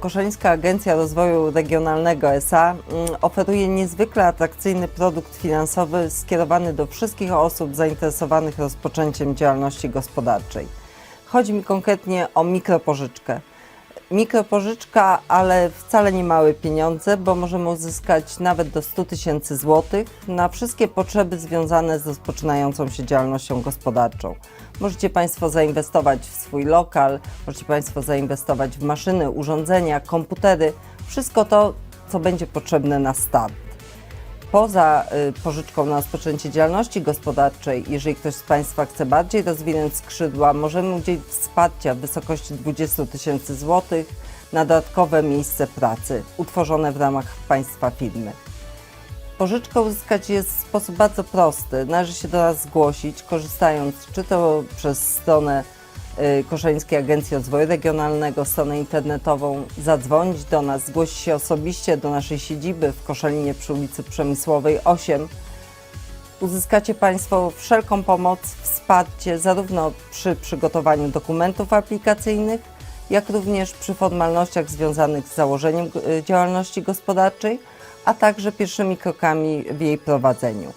Koszańska Agencja Rozwoju Regionalnego SA mm, oferuje niezwykle atrakcyjny produkt finansowy skierowany do wszystkich osób zainteresowanych rozpoczęciem działalności gospodarczej. Chodzi mi konkretnie o mikropożyczkę. Mikropożyczka, ale wcale nie małe pieniądze, bo możemy uzyskać nawet do 100 tysięcy złotych na wszystkie potrzeby związane z rozpoczynającą się działalnością gospodarczą. Możecie Państwo zainwestować w swój lokal, możecie Państwo zainwestować w maszyny, urządzenia, komputery, wszystko to, co będzie potrzebne na start. Poza y, pożyczką na rozpoczęcie działalności gospodarczej, jeżeli ktoś z Państwa chce bardziej rozwinąć skrzydła, możemy udzielić wsparcia w wysokości 20 tysięcy złotych na dodatkowe miejsce pracy utworzone w ramach Państwa firmy. Pożyczkę uzyskać jest w sposób bardzo prosty. Należy się do nas zgłosić, korzystając czy to przez stronę y, Koszańskiej Agencji Rozwoju Regionalnego, stronę internetową, zadzwonić do nas, zgłosić się osobiście do naszej siedziby w Koszalinie przy ulicy Przemysłowej 8. Uzyskacie Państwo wszelką pomoc, wsparcie zarówno przy przygotowaniu dokumentów aplikacyjnych, jak również przy formalnościach związanych z założeniem y, działalności gospodarczej, a także pierwszymi krokami w jej prowadzeniu.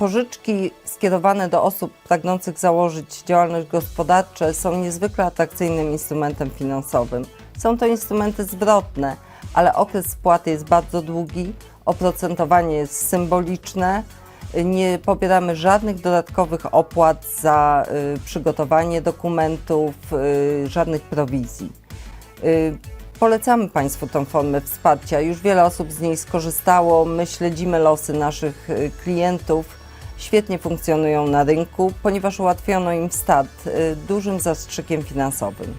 Pożyczki skierowane do osób pragnących założyć działalność gospodarczą są niezwykle atrakcyjnym instrumentem finansowym. Są to instrumenty zwrotne, ale okres spłaty jest bardzo długi, oprocentowanie jest symboliczne, nie pobieramy żadnych dodatkowych opłat za y, przygotowanie dokumentów, y, żadnych prowizji. Y, Polecamy Państwu tą formę wsparcia. Już wiele osób z niej skorzystało. My śledzimy losy naszych klientów. Świetnie funkcjonują na rynku, ponieważ ułatwiono im start y, dużym zastrzykiem finansowym.